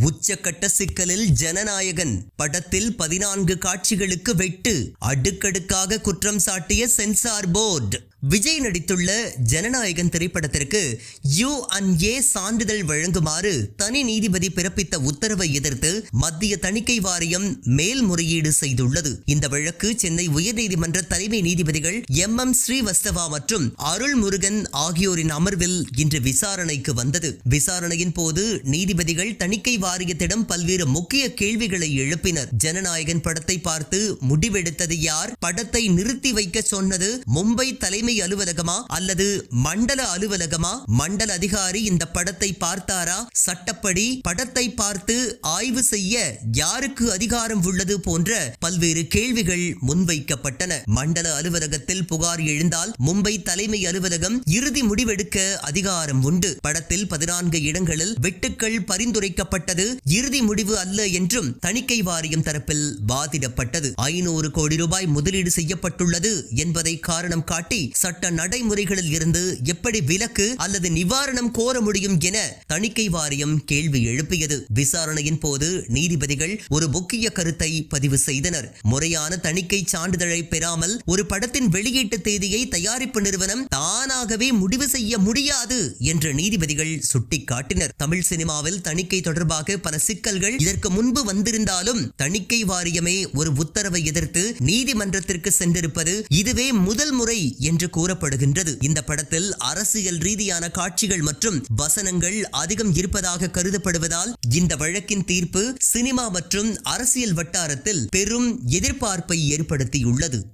உச்சக்கட்ட சிக்கலில் ஜனநாயகன். படத்தில் பதினான்கு காட்சிகளுக்கு வெட்டு. அடுக்கடுக்காக குற்றம் சாட்டிய சென்சார் போர்டு. விஜய் நடித்துள்ள ஜனநாயகன் திரைப்படத்திற்கு யூ அண்ட் ஏ சான்றிதழ் வழங்குமாறு தனி நீதிபதி பிறப்பித்த உத்தரவை எதிர்த்து மத்திய தணிக்கை வாரியம் மேல்முறையீடு செய்துள்ளது. இந்த வழக்கு சென்னை உயர்நீதிமன்ற தலைமை நீதிபதிகள் எம் எம் ஸ்ரீவஸ்தவா மற்றும் அருள் முருகன் ஆகியோரின் அமர்வில் இன்று விசாரணைக்கு வந்தது. விசாரணையின் போது நீதிபதிகள் தணிக்கை வாரியத்திடம் பல்வேறு முக்கிய கேள்விகளை எழுப்பினர். ஜனநாயகன் படத்தை பார்த்து முடிவெடுத்தது யார்? படத்தை நிறுத்தி வைக்க சொன்னது மும்பை தலைமை அலுவலகமா அல்லது மண்டல அலுவலகமா? மண்டல அதிகாரி இந்த படத்தை பார்த்தாரா? சட்டப்படி படத்தை பார்த்து ஆய்வு செய்ய யாருக்கு அதிகாரம் உள்ளது போன்ற பல்வேறு கேள்விகள் முன்வைக்கப்பட்டன. மண்டல அலுவலகத்தில் புகார் எழுந்தால் மும்பை தலைமை அலுவலகம் இறுதி முடிவெடுக்க அதிகாரம் உண்டு. படத்தில் பதினான்கு இடங்களில் வெட்டுக்கள் பரிந்துரைக்கப்பட்டது. இறுதி முடிவு அல்ல என்றும் தணிக்கை வாரியம் தரப்பில் வாதிடப்பட்டது. ஐநூறு கோடி ரூபாய் முதலீடு செய்யப்பட்டுள்ளது என்பதை காரணம் காட்டி சட்ட நடைமுறைகளில் இருந்து எப்படி விலக்கு அல்லது நிவாரணம் கோர முடியும் என தணிக்கை வாரியம் கேள்வி எழுப்பியது. விசாரணையின் போது நீதிபதிகள் ஒரு முக்கிய கருத்தை பதிவு செய்தனர். முறையான தணிக்கை சான்றிதழை பெறாமல் ஒரு படத்தின் வெளியீட்டு தேதியை தயாரிப்பு நிறுவனம் தானாகவே முடிவு செய்ய முடியாது என்று நீதிபதிகள் சுட்டிக்காட்டினர். தமிழ் சினிமாவில் தணிக்கை தொடர்பாக பல சிக்கல்கள் இதற்கு முன்பு வந்திருந்தாலும் தணிக்கை வாரியமே ஒரு உத்தரவை எதிர்த்து நீதிமன்றத்திற்கு சென்றிருப்பது இதுவே முதல் முறை என்று கூறப்படுகின்றது. இந்த படத்தில் அரசியல் ரீதியான காட்சிகள் மற்றும் வசனங்கள் அதிகம் இருப்பதாக கருதப்படுவதால் இந்த வழக்கின் தீர்ப்பு சினிமா மற்றும் அரசியல் வட்டாரத்தில் பெரும் எதிர்பார்ப்பை ஏற்படுத்தியுள்ளது.